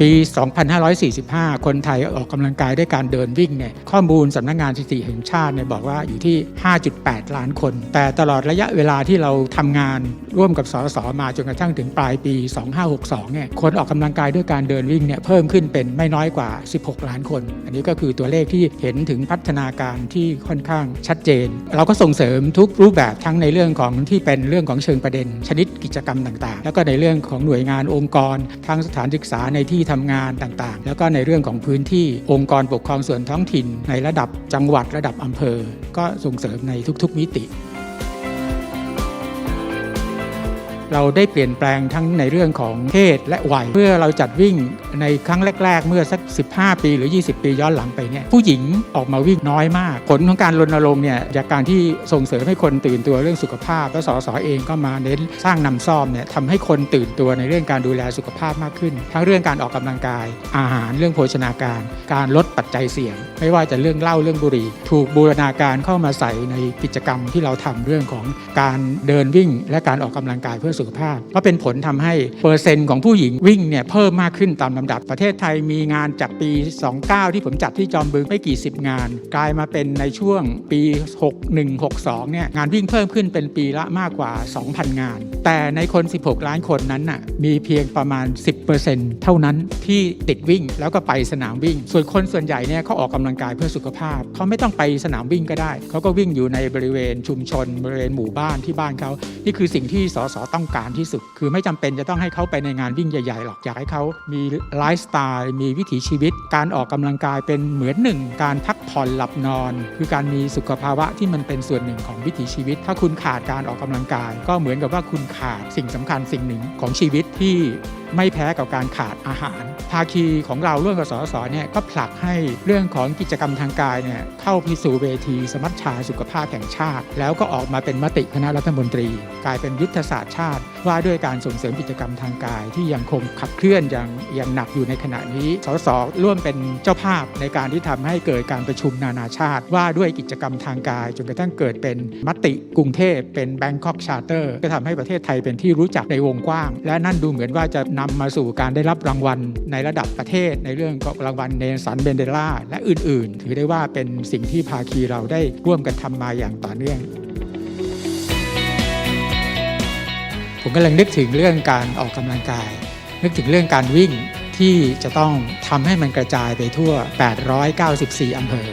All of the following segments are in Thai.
ปี 2545 คนไทยออกกำลังกายด้วยการเดินวิ่งเนี่ยข้อมูลสำนักงานสถิติแห่งชาติเนี่ยบอกว่าอยู่ที่ 5.8 ล้านคน แต่ตลอดระยะเวลาที่เราทำงานร่วมกับสสมาจนกระทั่งถึงปลายปี 2562 เนี่ยคนออกกำลังกายด้วยการเดินวิ่งเนี่ยเพิ่มขึ้นเป็นไม่น้อยกว่า 16 ล้านคน อันนี้ก็คือตัวเลขที่เห็นถึงพัฒนาการที่ค่อนข้างชัดเจน เราก็ส่งเสริมทุกรูปแบบทั้งในเรื่องของที่เป็นเรื่องของเชิงประเด็น ชนิดกิจกรรมต่างๆ แล้วก็ในเรื่องของหน่วยงานองค์กรทั้งสถานศึกษาในที่ทำงานต่างๆ แล้วก็ในเรื่องของพื้นที่องค์กรปกครองส่วนท้องถิ่น ในระดับจังหวัดระดับอำเภอ ก็ส่งเสริมในทุก ๆ มิติ เราได้เปลี่ยนแปลงทั้งในเรื่องของเพศและวัย เพื่อเราจัดวิ่งในครั้งแรก ๆ เมื่อสัก 15 ปีหรือ 20 ปีย้อนหลังไปเนี่ยผู้หญิงออกมาวิ่งน้อยมาก ผลของการรณรงค์เนี่ยจากการที่ส่งเสริมให้คนตื่นตัวเรื่องสุขภาพและสสเองก็มาเน้นสร้างนำซ่อมเนี่ยทำให้คนตื่นตัวในเรื่องการดูแลสุขภาพมากขึ้น ทั้งเรื่องการออกกำลังกาย อาหารเรื่องโภชนาการ การลดปัจจัยเสี่ยง ไม่ว่าจะเรื่องเหล้าเรื่องบุหรี่ ถูกบูรณาการเข้ามาใส่ในกิจกรรมที่เราทำเรื่องของการเดินวิ่ง และการออกกำลังกายเพื่อสุขภาพ ก็เป็นผลทำให้เปอร์เซ็นต์ของผู้หญิงวิ่งเนี่ยเพิ่มมากขึ้นตามลำดับ ประเทศไทยมีงานจากปี 29 ที่ผมจัดที่จอมบึงไม่กี่สิบงาน กลายมาเป็นในช่วงปี 61 62เนี่ยงานวิ่งเพิ่มขึ้นเป็นปีละมากกว่า 2,000 งาน แต่ในคน 16 ล้านคนนั้นน่ะมีเพียงประมาณ 10%เท่านั้นที่ติดวิ่งแล้วก็ไปสนามวิ่ง ส่วนคนส่วนใหญ่เนี่ยเขาออกกำลังกายเพื่อสุขภาพ เขาไม่ต้องไปสนามวิ่งก็ได้ เขาก็วิ่งอยู่ในบริเวณชุมชน บริเวณหมู่บ้านที่บ้านเขา นี่คือสิ่งที่สสต้องการที่สุด คือไม่จำเป็นจะต้องให้เขาไปในงานวิ่งใหญ่ๆหรอกอยากให้เขามีไลฟ์สไตล์มีวิถีชีวิต การออกกำลังกายเป็นเหมือนหนึ่ง การพักผ่อนหลับนอน คือการมีสุขภาวะที่มันเป็นส่วนหนึ่งของวิถีชีวิต ถ้าคุณขาดการออกกำลังกาย ก็เหมือนกับว่าคุณขาดสิ่งสำคัญสิ่งหนึ่งของชีวิตที่ ไม่แพ้กับการขาดอาหาร ภาคีของเราร่วมกับสสเนี่ยก็ผลักให้เรื่องของกิจกรรมทางกายเนี่ยเข้าไปสู่เวที สมัชชาสุขภาพแห่งชาติ แล้วก็ออกมาเป็นมติคณะรัฐมนตรี กลายเป็นยุทธศาสตร์ชาติ ว่าด้วยการส่งเสริมกิจกรรมทางกาย ที่ยังคงขับเคลื่อนอย่างอย่างหนักอยู่ในขณะนี้สสร่วมเป็นเจ้าภาพในการที่ทำให้เกิดการประชุมนานาชาติ ว่าด้วยกิจกรรมทางกาย จนกระทั่งเกิดเป็นมติกรุงเทพเป็น Bangkok Charter ก็ทำให้ประเทศไทยเป็นที่รู้จักในวงกว้าง และนั่นดูเหมือนว่าจะนำมาสู่การได้รับรางวัลในระดับประเทศ ในเรื่องของรางวัลเนสันเบนเดล่าและอื่น ๆ ถือได้ว่าเป็นสิ่งที่ภาคีเราได้ร่วมกันทำมาอย่างต่อเนื่องผมกำลังนึกถึงเรื่องการออกกำลังกาย นึกถึงเรื่องการวิ่งที่จะต้องทำให้มันกระจายไปทั่ว 894 อำเภอ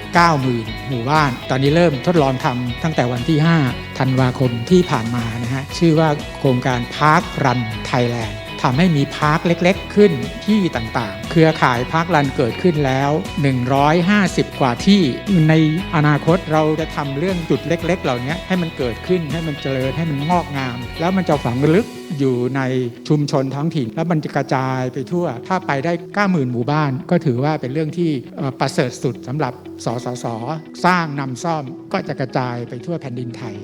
90,000 หมู่บ้าน ตอนนี้เริ่มทดลองทำตั้งแต่วันที่ 5 ธันวาคมที่ผ่านมานะฮะ ชื่อว่าโครงการ Park Run Thailand ท ทำให้มีพาร์คเล็กๆ ขึ้นที่ต่างๆ เครือข่ายพาร์ครันเกิดขึ้นแล้ว 150 กว่าที่ในอนาคตเราจะทำเรื่องจุดเล็ก ๆ เหล่านี้ให้มันเกิดขึ้นให้มันเจริญให้มันงอกงาม แล้วมันจะฝังลึกอยู่ในชุมชนท้องถิ่น แล้วมันจะกระจายไปทั่ว ถ้าไปได้ 90,000 หมู่บ้าน ก็ถือว่าเป็นเรื่องที่ประเสริฐสุดสำหรับสสส สร้างนำซ่อมก็จะกระจายไปทั่วแผ่นดินไทย